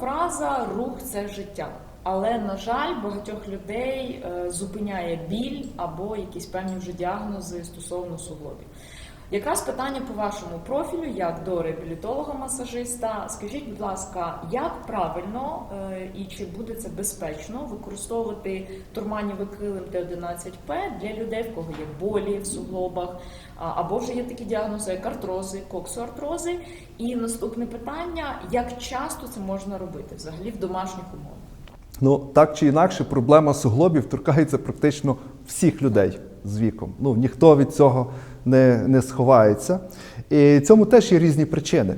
фраза рух це життя. Але на жаль, багатьох людей е, зупиняє біль або якісь певні вже діагнози стосовно суглобів. Якраз питання по вашому профілю, як до реабілітолога-масажиста. Скажіть, будь ласка, як правильно е, і чи буде це безпечно використовувати турманівий килим Т11П для людей, в кого є болі в суглобах, або вже є такі діагнози, як артрози, коксоартрози. І наступне питання: як часто це можна робити взагалі в домашніх умовах? Ну, так чи інакше, проблема суглобів торкається практично всіх людей з віком. Ну, ніхто від цього не, не сховається. І цьому теж є різні причини.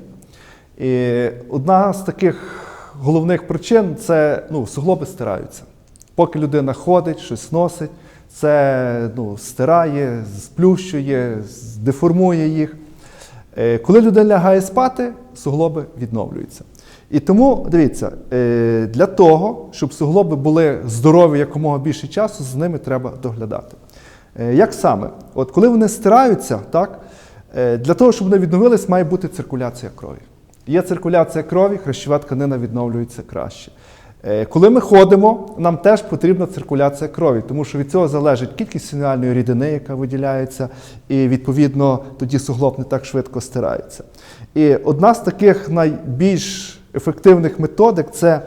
І одна з таких головних причин це ну, суглоби стираються. Поки людина ходить, щось носить, це ну, стирає, сплющує, деформує їх. Е, Коли людина лягає спати, суглоби відновлюються. І тому дивіться, е, для того, щоб суглоби були здорові якомога більше часу, з ними треба доглядати. Е, Як саме? От коли вони стираються, так, е, для того, щоб вони відновились, має бути циркуляція крові. Є циркуляція крові, хрящова тканина відновлюється краще. Е, Коли ми ходимо, нам теж потрібна циркуляція крові, тому що від цього залежить кількість синюальної рідини, яка виділяється, і відповідно тоді суглоб не так швидко стирається. І одна з таких найбільш ефективних методик це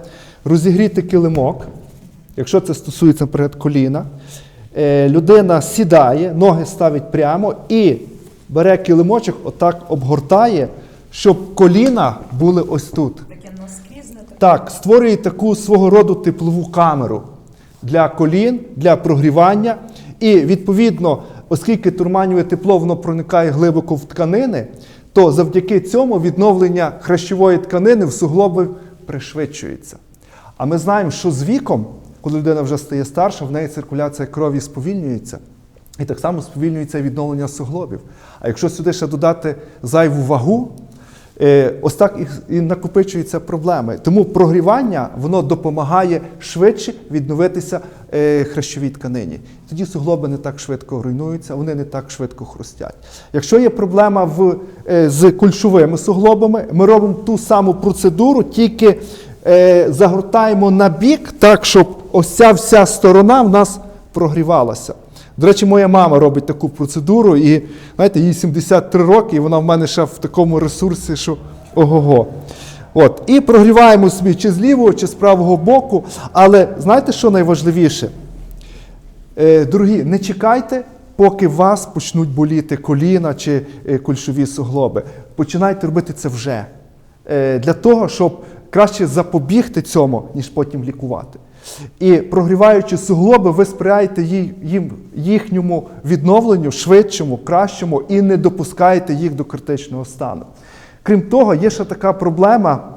розігріти килимок, якщо це стосується, наприклад, коліна. Е, Людина сідає, ноги ставить прямо і бере килимочок, отак обгортає, щоб коліна були ось тут. Таке наскрізне. Так, створює таку свого роду теплову камеру для колін, для прогрівання. І відповідно, оскільки турманіве тепло воно проникає глибоко в тканини, то завдяки цьому відновлення хрящової тканини в суглоби пришвидшується. А ми знаємо, що з віком, коли людина вже стає старша, в неї циркуляція крові сповільнюється. І так само сповільнюється відновлення суглобів. А якщо сюди ще додати зайву вагу, Е, Ось так і, накопичуються проблеми. Тому прогрівання воно допомагає швидше відновитися е, хрящовій тканині. Тоді суглоби не так швидко руйнуються, вони не так швидко хрустять. Якщо є проблема в, е, з кульшовими суглобами, ми робимо ту саму процедуру, тільки загортаємо на бік, так, щоб ось ця вся сторона в нас прогрівалася. До речі, моя мама робить таку процедуру, і знаєте, їй 73 роки, і вона в мене ще в такому ресурсі, що ого-го. От. І прогріваємо собі чи з лівого, чи з правого боку. Але знаєте, що найважливіше? Е, дорогі, не чекайте, поки вас почнуть боліти коліна чи е, кульшові суглоби. Починайте робити це вже. Е, для того, щоб краще запобігти цьому, ніж потім лікувати. І прогріваючи суглоби, ви сприяєте їм, їхньому відновленню швидшому, кращому і не допускаєте їх до критичного стану. Крім того, є ще така проблема,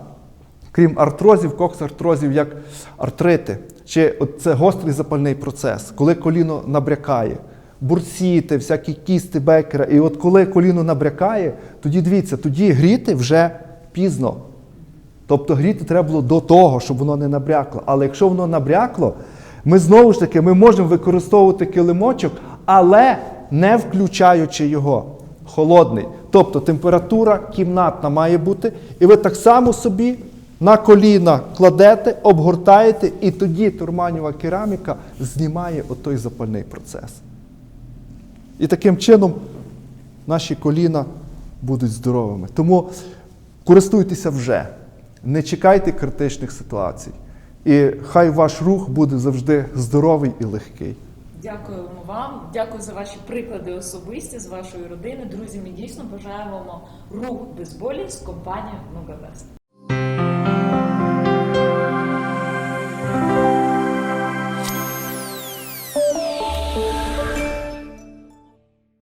крім артрозів, коксартрозів, як артрити, чи це гострий запальний процес, коли коліно набрякає, бурсіти, всякі кісти бекера. І от коли коліно набрякає, тоді дивіться, тоді гріти вже пізно. Тобто гріти треба було до того, щоб воно не набрякло. Але якщо воно набрякло, ми знову ж таки ми можемо використовувати килимочок, але не включаючи його. Холодний. Тобто температура кімнатна має бути. І ви так само собі на коліна кладете, обгортаєте, і тоді турманєва кераміка знімає отой запальний процес. І таким чином наші коліна будуть здоровими. Тому користуйтеся вже, не чекайте критичних ситуацій. І хай ваш рух буде завжди здоровий і легкий. Дякуємо вам, дякую за ваші приклади особисті з вашої родини. Друзі, ми дійсно бажаємо рух без болі з компанією Ногавест.